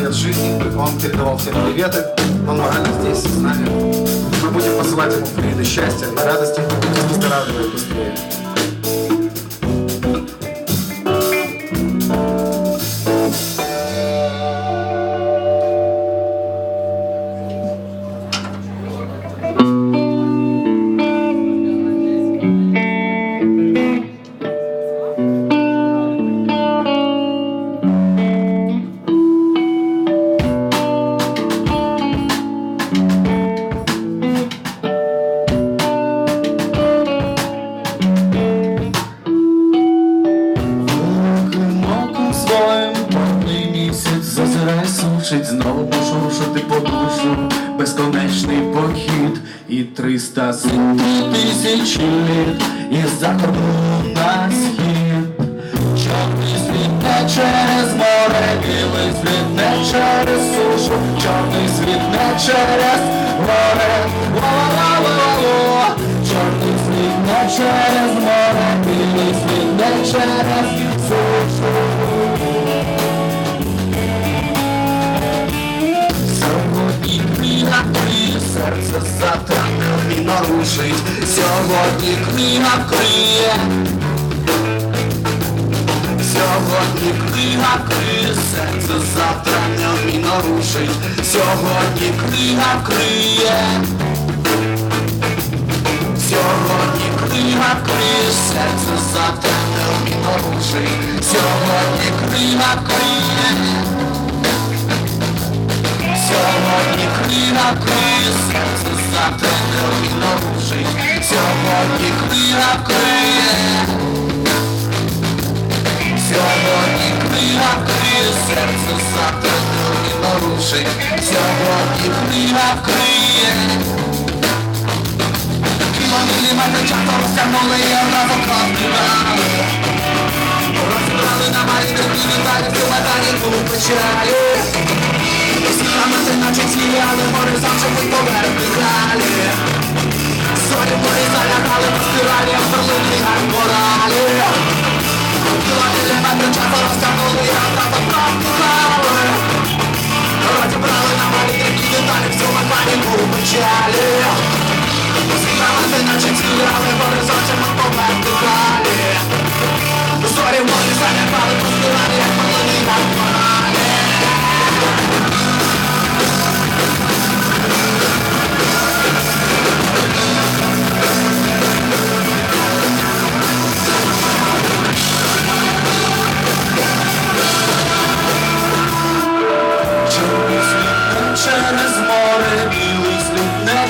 цвет жизни, он передавал всем приветы, он морально здесь с нами. Мы будем посылать ему фриды счастья и радости, пусть выздоравливает быстрее. Сушить, знову пошуршити по душу безконечний похід і триста тисяч літ із заходу на схід. Чорний світ не через море, білий світ не через сушу, чорний світ не через море. Ла-ла-ла-ла-ла. Чорний світ не через море, білий світ не через сушу. Серце завтра не нарушить. Сьогодні книга криє. Сьогодні книга криє серце завтра не нарушить. Сьогодні книга криє. Сьогодні книга криє серце завтра не нарушить. Сьогодні книга криє. Криє серце завтра не нарушить. Сьогодні книга криє. Сьогодні книга криє серце завтра не нарушить. Сьогодні книга криє. Кілометри часто розтягнули і одразу краснули. Розібрали на майже і віталі, в чемодані у печалі. Zamętę na dzieci, ale chory zawsze mój pogar wygrali Sorry, bory zajadali, wspierali, wprowadzili jak morali Była nie lewa, ten czas rozgarnuli, a ta to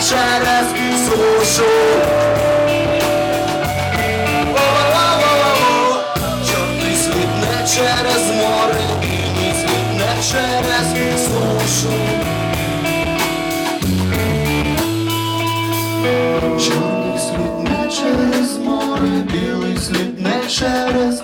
через сушу. Чорний світ не через море, білий світ не через сушу. Чорний світ не через море, білий світ не через